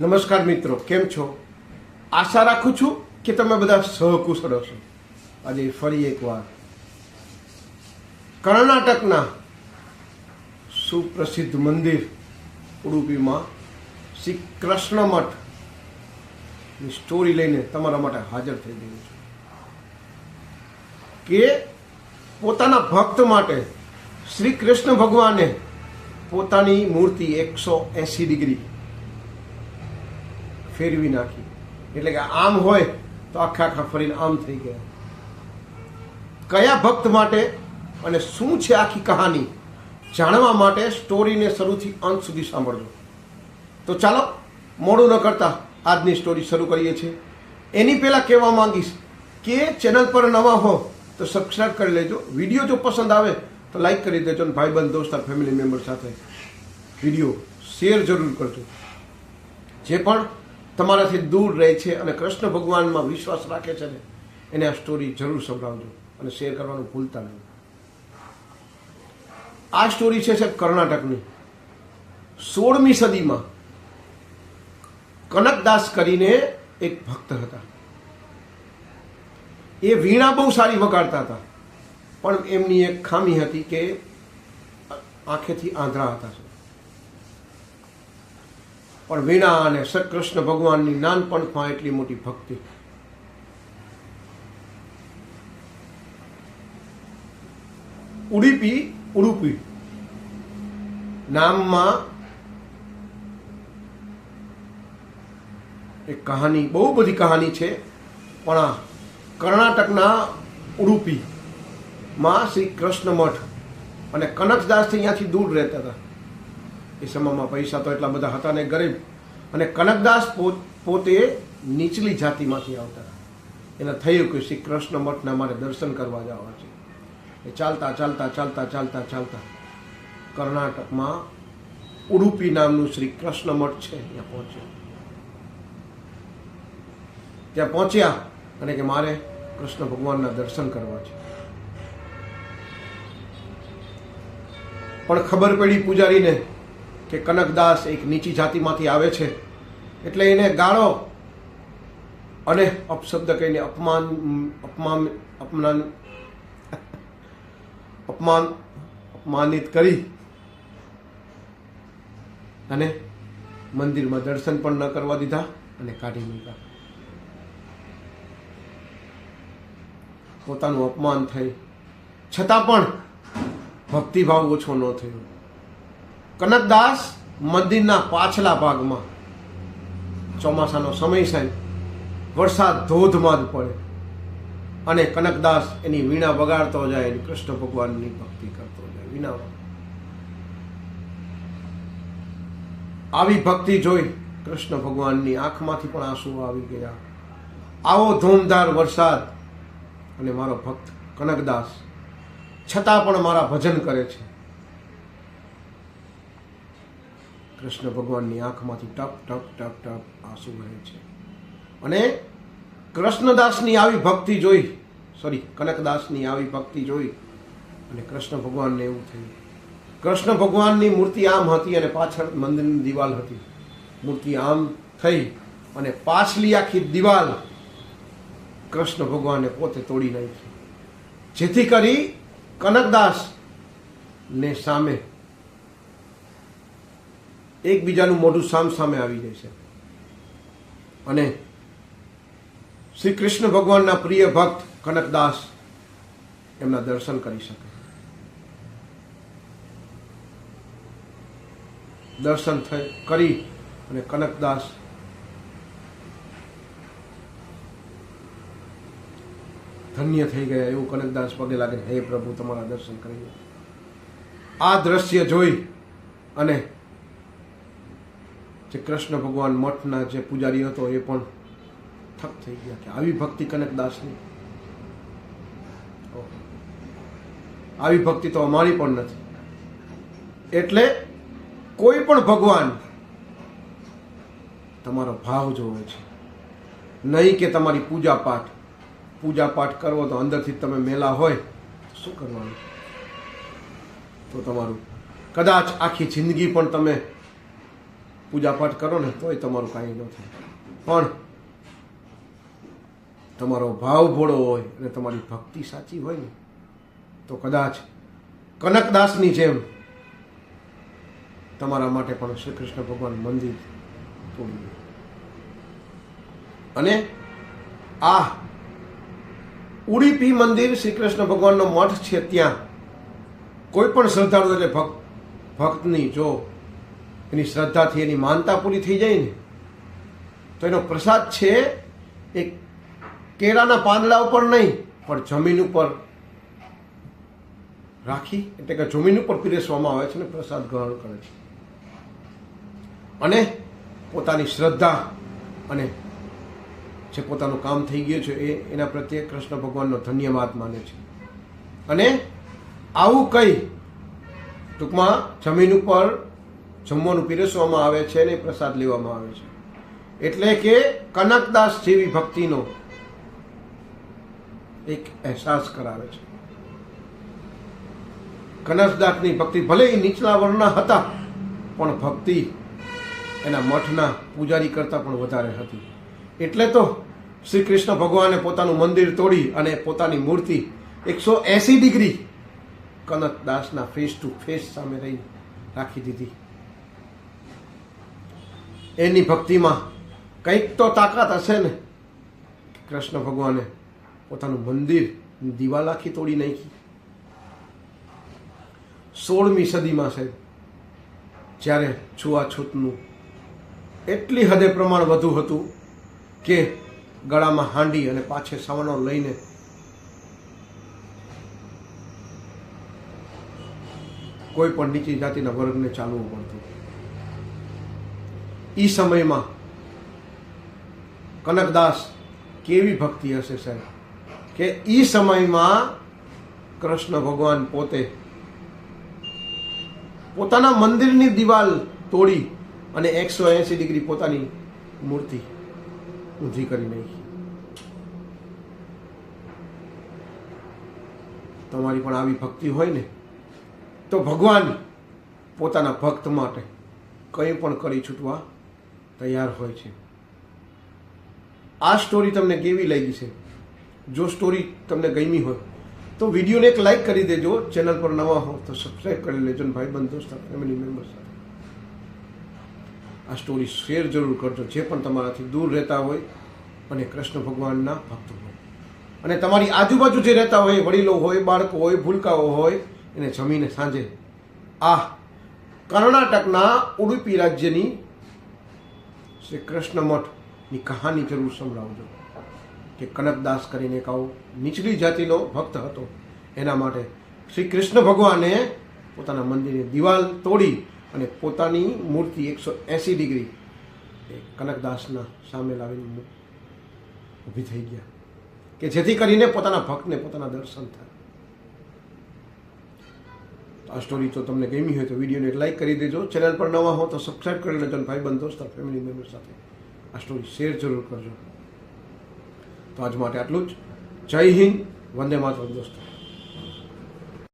નમસ્કાર મિત્રો, કેમ છો? આશા રાખું છું કે તમે બધા સહકુશળ હશો. આજે ફરી એકવાર કર્ણાટકના સુપ્રસિદ્ધ મંદિર ઉડુપીમાં શ્રી કૃષ્ણ મઠની સ્ટોરી લઈને તમારા માટે હાજર થઈ ગયું છું. કે પોતાના ભક્ત માટે શ્રી કૃષ્ણ ભગવાને પોતાની મૂર્તિ એકસો એંસી ડિગ્રી ફેરવી નાખી. એટલે કે આમ હોય તો આખા આખા ફરીને આમ થઈ ગયા. કયા ભક્ત માટે અને શું છે આખી કહાની? જાણવા માટે સ્ટોરીને શરૂથી અંત સુધી સાંભળજો. તો ચાલો, મોડું ન કરતા આજની સ્ટોરી શરૂ કરીએ છીએ. એની પહેલાં કહેવા માંગીશ કે ચેનલ પર નવા હો તો સબસ્ક્રાઈબ કરી લેજો. વીડિયો જો પસંદ આવે તો લાઈક કરી દેજો અને ભાઈબંધ, દોસ્ત ફેમિલી મેમ્બર સાથે વીડિયો શેર જરૂર કરજો. જે પણ તમારાથી દૂર રહે છે અને કૃષ્ણ ભગવાનમાં વિશ્વાસ રાખે છે ને, એને આ સ્ટોરી જરૂર સંભળાવજો અને શેર કરવાનું ભૂલતા નહીં. આ સ્ટોરી છે સાહેબ કર્ણાટકની. સોળમી સદીમાં કનકદાસ કરીને એક ભક્ત હતા. એ વીણા બહુ સારી વગાડતા હતા, પણ એમની એક ખામી હતી કે આંખેથી આંધળા હતા પણ વીણા અને કૃષ્ણ ભગવાનની નાનપણમાં એટલી મોટી ભક્તિ. ઉડીપી, ઉડુપી. નામમાં એક કહાની, બહુ બધી કહાની છે, પણ કર્ણાટકના ઉડુપીમાં શ્રી કૃષ્ણ મઠ. અને કનકદાસથી અહીંયાથી દૂર રહેતા હતા. એ સમયમાં પૈસા તો એટલા બધા હતા ને ગરીબ. અને કનકદાસ પોતે નીચલી જાતિમાંથી આવતા. એને થયું કે શ્રી કૃષ્ણ મઠના મારે દર્શન કરવા જવા છે. એ ચાલતા ચાલતા ચાલતા ચાલતા ચાલતા કર્ણાટકમાં ઉડુપી નામનું શ્રી કૃષ્ણ મઠ છે ત્યાં પહોંચ્યા. ત્યાં પહોંચ્યા અને કે મારે કૃષ્ણ ભગવાનના દર્શન કરવા છે. પણ ખબર પડી પૂજારીને કે કનકદાસ એક નીચી જાતિમાંથી આવે છે, એટલે એને ગાળો અને અપશબ્દ કહીને અપમાન અપમાન અપમાન અપમાન, અપમાનિત કરી અને મંદિરમાં દર્શન પણ ન કરવા દીધા અને કાઢી મૂક્યા. પોતાનું અપમાન થઈ. છતાં પણ ભક્તિભાવ ઓછો ન થયો. કનકદાસ મંદિરના પાછલા ભાગમાં. ચોમાસાનો સમય સાહેબ, વરસાદ ધોધમાર પડે. અને કનકદાસ એની વીણા વગાડતો જાય અને કૃષ્ણ ભગવાનની ભક્તિ કરતો જાય. વીણા આવી ભક્તિ જોઈ કૃષ્ણ ભગવાનની આંખમાંથી પણ આંસુ આવી ગયા. આવો ધૂમધાર વરસાદ. અને મારો ભક્ત કનકદાસ છતાં પણ મારા ભજન કરે છે. કૃષ્ણ ભગવાનની આંખમાંથી ટપ ટપ ટપ ટપ આંસુ વહે છે. અને કૃષ્ણદાસની આવી ભક્તિ જોઈ સોરી કનકદાસની આવી ભક્તિ જોઈ અને કૃષ્ણ ભગવાનને એવું થયું. કૃષ્ણ ભગવાનની મૂર્તિ આમ હતી અને પાછળ મંદિરની દિવાલ હતી. મૂર્તિ આમ થઈ અને પાછલી આખી દિવાલ કૃષ્ણ ભગવાને પોતે તોડી નાખી. જેથી કરી કનકદાસ ને સામે એકબીજાનું મોઢું સામ સામે આવી જાય છે. અને શ્રી કૃષ્ણ ભગવાનના પ્રિય ભક્ત કનકદાસ એમના દર્શન કરી શકે. દર્શન થઈ કરી અને કનકદાસ ધન્ય થઈ ગયા એવું કનકદાસ પગે લાગે, હે પ્રભુ, તમારા દર્શન કરી આ દ્રશ્ય જોઈ અને જે કૃષ્ણ ભગવાન મઠના જે પૂજારી હતો એ પણ થક થઈ ગયા કે આવી ભક્તિ કનકદાસની. આવી ભક્તિ તો અમારી પણ નથી. એટલે કોઈ પણ ભગવાન તમારો ભાવ જોવે છે. નહીં કે તમારી પૂજા પાઠ પૂજા પાઠ કરવો તો અંદરથી તમે મેલા હોય શું કરવાનું? તો તમારું કદાચ આખી જિંદગી પણ તમે પૂજાપાઠ કરો ને તોય તમારું કાંઈ ન થાય. પણ તમારો ભાવ ભોળો હોય અને તમારી ભક્તિ સાચી હોય ને, તો કદાચ કનકદાસની જેમ તમારા માટે પણ શ્રી કૃષ્ણ ભગવાન મંદિર તોડી અને આ ઉડીપી મંદિર શ્રી કૃષ્ણ ભગવાનનો મઠ છે ત્યાં. કોઈ પણ શ્રદ્ધાળુ એટલે ભક્ત ભક્તની જો એની શ્રદ્ધાથી એની માનતા પૂરી થઈ જાય ને, તો એનો પ્રસાદ છે એ કેળાના પાંદડા ઉપર નહીં, પણ જમીન ઉપર રાખી, એટલે કે જમીન ઉપર પીરસવામાં આવે છે ને પ્રસાદ ગ્રહણ કરે છે. અને પોતાની શ્રદ્ધા અને જે પોતાનું કામ થઈ ગયું છે એ, એના પ્રત્યે કૃષ્ણ ભગવાનનો ધન્યવાદ માને છે. અને આવું કઈ ટૂંકમાં જમીન ઉપર જમવાનું પીરસવામાં આવે છે અને પ્રસાદ લેવામાં આવે છે. એટલે કે કનકદાસ જેવી ભક્તિનો એક અહેસાસ કરાવે છે. કનકદાસની ભક્તિ ભલે એ નીચલા વર્ણના હતા, પણ ભક્તિ એના મઠના પૂજારી કરતાં પણ વધારે હતી. એટલે તો શ્રી કૃષ્ણ ભગવાને પોતાનું મંદિર તોડી અને પોતાની મૂર્તિ એકસો એસી ડિગ્રી કનકદાસના ફેસ ટુ ફેસ સામે રહી રાખી દીધી. એની ભક્તિમાં કંઈક તો તાકાત હશે ને? કૃષ્ણ ભગવાને પોતાનું મંદિર દિવાલ આખી તોડી નાખી. સોળમી સદીમાં છે જ્યારે છૂઆછૂતનું એટલી હદે પ્રમાણ વધુ હતું કે ગળામાં હાંડી અને પાછે સાવણો લઈને કોઈ પણ નીચી જાતિના વર્ગને ચાલવું પડતું. એ સમયમાં કનકદાસ કેવી ભક્તિ હશે, સાહેબ? કે એ સમયમાં કૃષ્ણ ભગવાન પોતે પોતાના મંદિરની દિવાલ તોડી અને એકસો એંસી ડિગ્રી પોતાની મૂર્તિ ઊંધી કરી નાખી. તમારી પણ આવી ભક્તિ હોય ને, તો ભગવાન પોતાના ભક્ત માટે કંઈ પણ કરી છૂટવા તૈયાર હોય છે. આ સ્ટોરી તમને કેવી લાગી છે? જો સ્ટોરી તમને ગમી હોય, તો વિડીયોને એક લાઈક કરી દેજો. ચેનલ પર નવા હો તો સબસ્ક્રાઈબ કરી લેજો ભાઈ બંધ ફેમિલી મેમ્બર સાથે. આ સ્ટોરી શેર જરૂર કરજો. જે પણ તમારાથી દૂર રહેતા હોય અને કૃષ્ણ ભગવાનના ભક્તો હોય. અને તમારી આજુબાજુ જે રહેતા હોય, વડીલો હોય, બાળકો હોય, ભૂલકાઓ હોય, એને જમીને સાંજે આ કર્ણાટકના ઉડુપી રાજ્યની શ્રી કૃષ્ણ મઠની કહાની જરૂર સંભળાવજો. કે કનકદાસ કરીને એક આવો નીચલી જાતિનો ભક્ત હતો. એના માટે શ્રી કૃષ્ણ ભગવાને પોતાના મંદિરની દિવાલ તોડી અને પોતાની મૂર્તિ એકસો એંસી ડિગ્રી એ કનકદાસના સામે લાવીને ઊભી થઈ ગયા. કે જેથી કરીને પોતાના ભક્તને પોતાના દર્શન થાય. આ સ્ટોરી તો તમને ગમી હોય તો વિડીયોને લાઈક કરી દેજો. ચેનલ પર નવા હો તો સબસ્ક્રાઈબ કરી લેજો અને ભાઈ બંધો ફેમિલી મેમ્બર સાથે આ સ્ટોરી શેર જરૂર કરજો. તો આજ માટે આટલું જ. જય હિન્દ. વંદે માતરમ દોસ્તો.